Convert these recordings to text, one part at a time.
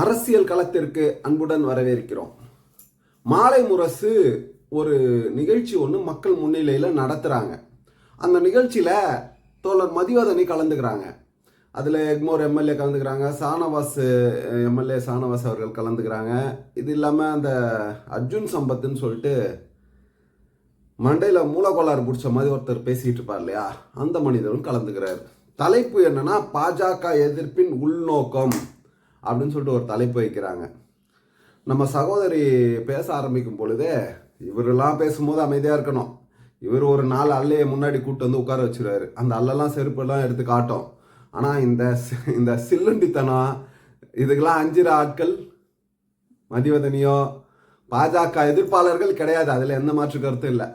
அரசியல் களத்திற்கு அன்புடன் வரவேற்கிறோம். மாலை முரசு ஒரு நிகழ்ச்சி ஒன்று மக்கள் முன்னிலையில் நடத்துகிறாங்க அந்த நிகழ்ச்சியில் தோழர் மதிவதனி கலந்துக்கிறாங்க. அதில் எக்மோர் எம்எல்ஏ கலந்துக்கிறாங்க சானவாஸ் எம்எல்ஏ சானவாஸ் அவர்கள் கலந்துக்கிறாங்க. இது இல்லாமல் அந்த அர்ஜுன் சம்பத்துன்னு சொல்லிட்டு மண்டையில் மூலக்கோளாறு பிடிச்ச மாதிரி ஒருத்தர் பேசிகிட்டு இருப்பார் இல்லையா? அந்த மனிதரும் கலந்துக்கிறார். தலைப்பு என்னன்னா பாஜக எதிர்ப்பின் உள்நோக்கம். அப்படின்னு சொல்லிட்டு ஒரு தலைப்பு வைக்கிறாங்க. நம்ம சகோதரி பேச ஆரம்பிக்கும் பொழுதே இவரெல்லாம் பேசும்போது அமைதியாக இருக்கணும். இவர் ஒரு நாலு அல்லையை முன்னாடி கூப்பிட்டு வந்து உட்கார வச்சிருவாரு. அந்த அல்லெல்லாம் செருப்பெல்லாம் எடுத்து காட்டும். ஆனால் இந்த சி- இந்த சில்லுண்டித்தனம் இதுக்கெல்லாம் அஞ்சிற ஆட்கள் மதிவதனியோ பாஜக எதிர்ப்பாளர்கள் கிடையாது. அதில் எந்த மாற்று கருத்தும் இல்லை.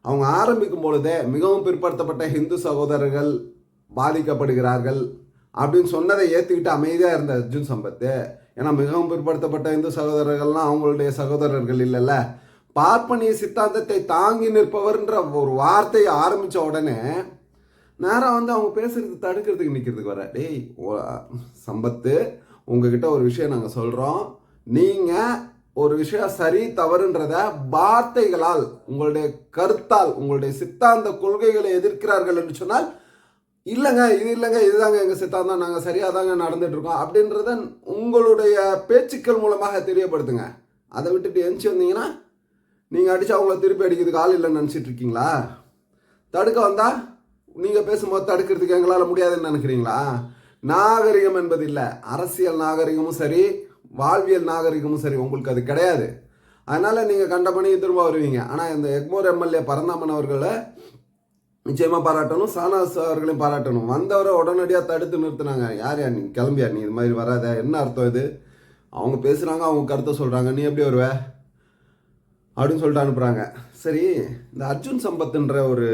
அவங்க ஆரம்பிக்கும் பொழுதே மிகவும் பிற்படுத்தப்பட்ட ஹிந்து சகோதரர்கள் பாதிக்கப்படுகிறார்கள். அப்படின்னு சொன்னதை ஏற்றுக்கிட்டு அமைதியாக இருந்த அர்ஜுன் சம்பத்து ஏன்னா மிகவும் பிற்படுத்தப்பட்ட இந்து சகோதரர்கள்லாம் அவங்களுடைய சகோதரர்கள் இல்லைல்ல. பார்ப்பனிய சித்தாந்தத்தை தாங்கி நிற்பவர்ன்ற ஒரு வார்த்தையை ஆரம்பித்த உடனே நேராக வந்து அவங்க பேசுறது தடுக்கிறதுக்கு நிற்கிறதுக்கு வர டேய் ஓ- சம்பத்து உங்ககிட்ட ஒரு விஷயம் நாங்கள் சொல்கிறோம் நீங்கள் ஒரு விஷயம் சரி தவறுன்றத வார்த்தைகளால் உங்களுடைய கருத்தால் உங்களுடைய சித்தாந்த கொள்கைகளை எதிர்க்கிறார்கள் என்று சொன்னால் இல்லைங்க இது இல்லைங்க இதுதாங்க எங்கள் சித்தாந்தம். நாங்கள் சரியாக தாங்க நடந்துட்டு அப்படின்றத உங்களுடைய பேச்சுக்கள் மூலமாக தெரியப்படுத்துங்க. அதை விட்டுட்டு எந்திச்சு வந்தீங்கன்னா நீங்கள் அடித்து அவங்கள திருப்பி அடிக்கிறதுக்கு ஆள் இல்லைன்னு நினச்சிட்டு இருக்கீங்களா தடுக்க வந்தால் நீங்கள் பேசும்போது தடுக்கிறதுக்கு எங்களால் முடியாதுன்னு நினைக்கிறீங்களா? நாகரிகம் என்பது இல்லை அரசியல் நாகரிகமும் சரி வாழ்வியல் நாகரிகமும் சரி உங்களுக்கு அது கிடையாது. அதனால் நீங்கள் கண்ட திரும்ப வருவீங்க. ஆனால் இந்த எக்மோர் எம்எல்ஏ பரந்தாமன் அவர்களை நிச்சயமா பாராட்டணும். சானாஸ் அவர்களையும் பாராட்டணும். வந்தவரை உடனடியாக தடுத்து நிறுத்தினாங்க. யார் யார் நீ? கிளம்பியா நீ? இது மாதிரி வராத. என்ன அர்த்தம் இது? அவங்க பேசுகிறாங்க அவங்க கருத்தை சொல்கிறாங்க நீ எப்படி வருவ? அப்படின்னு சொல்லிட்டு அனுப்புகிறாங்க சரி இந்த அர்ஜுன் சம்பத்துன்ற ஒரு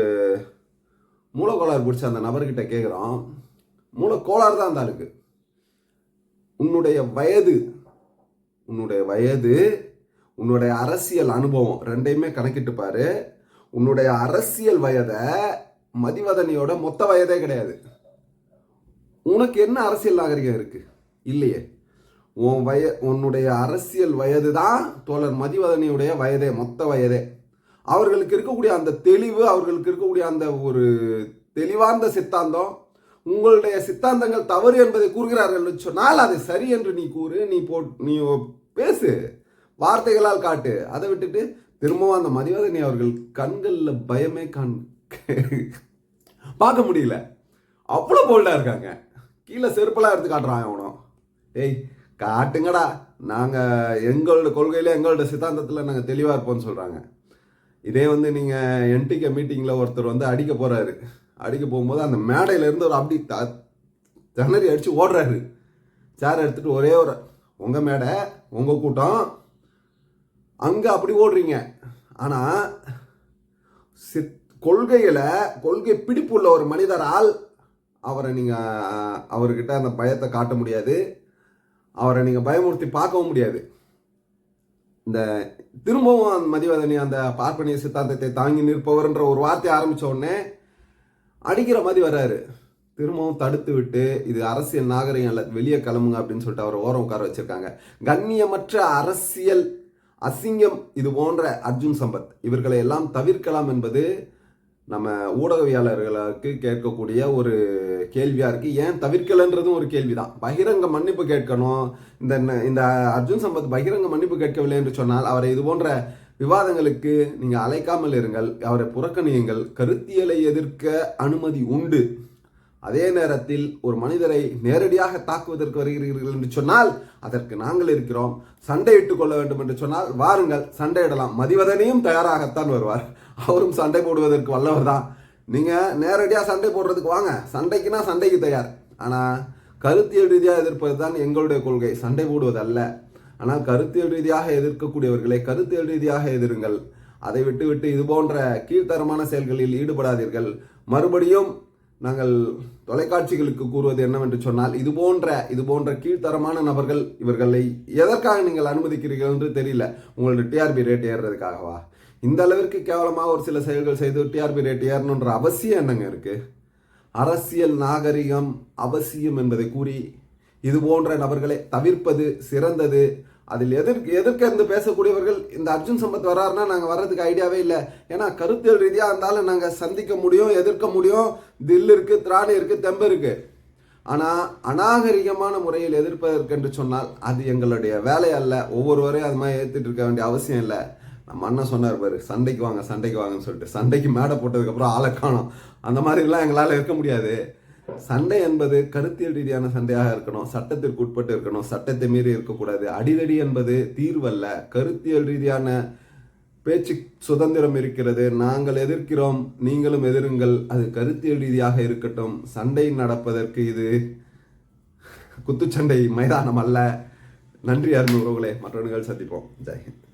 மூலக்கோளாறு பிடிச்ச அந்த நபர்கிட்ட கேட்குறோம் மூலக்கோளாறு தான் அந்த ஆளுக்கு. உன்னுடைய வயது உன்னுடைய வயது உன்னுடைய அரசியல் அனுபவம் ரெண்டையுமே கணக்கிட்டு பாரு. உன்னுடைய அரசியல் வயதை மதிவதனியோட மொத்த வயதே கிடையாது. உனக்கு என்ன அரசியல் நாகரிகம் இருக்கு? இல்லையே. உன் வய உன்னுடைய அரசியல் வயது தான் தோழர் மதிவதனியுடைய வயதே மொத்த வயதே. அவர்களுக்கு இருக்கக்கூடிய அந்த தெளிவு அவர்களுக்கு இருக்கக்கூடிய அந்த ஒரு தெளிவார்ந்த சித்தாந்தம் உங்களுடைய சித்தாந்தங்கள் தவறு என்பதை கூறுகிறார்கள் சொன்னால் அது சரி என்று நீ கூறு நீ போ நீ பேசு. வார்த்தைகளால் காட்டு. அதை விட்டுட்டு திரும்பவும் அந்த மதிவதனி அவர்கள் கண்களில் பயமே கண் பார்க்க முடியல. அவ்வளோ போல்டாக இருக்காங்க. கீழே செருப்பெல்லாம் எடுத்து காட்டுறான் அவனும் ஏய் காட்டுங்கடா. நாங்கள் எங்களோட கொள்கையில் எங்களோட சித்தாந்தத்தில் நாங்கள் தெளிவாக இருப்போம்னு சொல்கிறாங்க இதே வந்து நீங்கள் என்டிகே மீட்டிங்கில் ஒருத்தர் வந்து அடிக்க போகிறாரு அடிக்க போகும்போது அந்த மேடையிலேருந்து ஒரு அப்படி த திணறி அடித்து ஓடுறாரு. சேர் எடுத்துகிட்டு ஒரே ஒரு உங்கள் மேடை உங்கள் கூட்டம் அங்கே அப்படி ஓடுறீங்க. ஆனால் சித் கொள்கையில் கொள்கை பிடிப்பு உள்ள ஒரு மனிதரால் அவரை நீங்கள் அவர்கிட்ட அந்த பயத்தை காட்ட முடியாது. அவரை நீங்கள் பயமுறுத்தி பார்க்கவும் முடியாது. இந்த திரும்பவும் அந்த மதிவதனி அந்த பார்ப்பனிய சித்தாந்தத்தை தாங்கி நிற்பவர்ன்ற ஒரு வார்த்தையை ஆரம்பித்த உடனே அடிக்கிற மாதிரி வர்றாரு. திரும்பவும் தடுத்து விட்டு இது அரசியல் நாகரிகம் இல்லை வெளியே கிளம்புங்க அப்படின்னு சொல்லிட்டு அவரை ஓரம் உட்கார வச்சுருக்காங்க. கண்ணியமற்ற அரசியல் அசிங்கம் இது போன்ற அர்ஜுன் சம்பத். இவர்களை எல்லாம் தவிர்க்கலாம் என்பது நம்ம ஊடகவியாளர்களுக்கு கேட்கக்கூடிய ஒரு கேள்வியாக இருக்குது ஏன் தவிர்க்கலைன்றதும் ஒரு கேள்விதான். பகிரங்க மன்னிப்பு கேட்கணும். இந்த இந்த அர்ஜுன் சம்பத் பகிரங்க மன்னிப்பு கேட்கவில்லை என்று சொன்னால் அவரை இது போன்ற விவாதங்களுக்கு நீங்கள் அழைக்காமல் இருங்கள். அவரை புறக்கணியுங்கள். கருத்தியலை எதிர்க்க அனுமதி உண்டு. அதே நேரத்தில் ஒரு மனிதரை நேரடியாக தாக்குவதற்கு வருகிறீர்கள் என்று சொன்னால் அதற்கு நாங்கள் இருக்கிறோம். சண்டையிட்டுக் கொள்ள வேண்டும் என்று சொன்னால் வாருங்கள் சண்டையிடலாம். மதிவதனையும் தயாராகத்தான் வருவார். அவரும் சண்டை போடுவதற்கு வல்லவர் தான். நீங்க நேரடியாக சண்டை போடுறதுக்கு வாங்க. சண்டைக்குனா சண்டைக்கு தயார். ஆனால் கருத்தியல் ரீதியாக எதிர்ப்பது தான் எங்களுடைய கொள்கை. சண்டை போடுவதல்ல. ஆனால் கருத்தியல் ரீதியாக எதிர்க்கக்கூடியவர்களை கருத்தியல் ரீதியாக எதிருங்கள். அதை விட்டுவிட்டு இது போன்ற கீழ்த்தரமான செயல்களில் ஈடுபடாதீர்கள். மறுபடியும் நாங்கள் தொலைக்காட்சிகளுக்கு கூறுவது என்னவென்று சொன்னால் இது போன்ற இது போன்ற கீழ்த்தரமான நபர்கள் இவர்களை எதற்காக நீங்கள் அனுமதிக்கிறீர்கள் என்று தெரியல. உங்களோட டிஆர்பி ரேட் ஏறுறதுக்காகவா? இந்த அளவிற்கு கேவலமாக ஒரு சில செயல்கள் செய்து டிஆர்பி ரேட் ஏறணுன்ற அவசியம் என்னங்க இருக்கு? அரசியல் நாகரிகம் அவசியம் என்பதை கூறி இது போன்ற நபர்களை தவிர்ப்பது சிறந்தது. அதில் எதிர்க்கு எதிர்க்க இருந்து பேசக்கூடியவர்கள் இந்த அர்ஜுன் சம்பத் வராருன்னா நாங்கள் வர்றதுக்கு ஐடியாவே இல்லை. ஏன்னா கருத்தியல் ரீதியாக இருந்தாலும் நாங்கள் சந்திக்க முடியும் எதிர்க்க முடியும். தில் இருக்குது திராணி இருக்குது தெம்பு இருக்குது ஆனால் அநாகரிகமான முறையில் எதிர்ப்பதற்கென்று சொன்னால் அது எங்களுடைய வேலை அல்ல. ஒவ்வொருவரையும் அது மாதிரி ஏற்றுட்டு இருக்க வேண்டிய அவசியம் இல்லை. நம்ம அண்ணன் சொன்னார் பாரு சண்டைக்கு வாங்க சண்டைக்கு வாங்கன்னு சொல்லிட்டு. சண்டைக்கு மேடை போட்டதுக்கப்புறம் ஆளை காணும். அந்த மாதிரிலாம் எங்களால் இருக்க முடியாது. சண்டை என்பது கருத்தியல் ரீதியான சண்டையாக இருக்கணும் சட்டத்திற்கு உட்பட்டு இருக்கணும் சட்டத்தை மீறி இருக்கக்கூடாது. அடிதடி என்பது தீர்வல்ல. கருத்தியல் ரீதியான பேச்சு சுதந்திரம் இருக்கிறது. நாங்கள் எதிர்க்கிறோம் நீங்களும் எதிருங்கள். அது கருத்தியல் ரீதியாக இருக்கட்டும். சண்டை நடப்பதற்கு இது குத்துச்சண்டை மைதானம் அல்ல. நன்றி அருண் உறவுகளே. மற்றவர்கள் சந்திப்போம். ஜெய்ஹிந்த்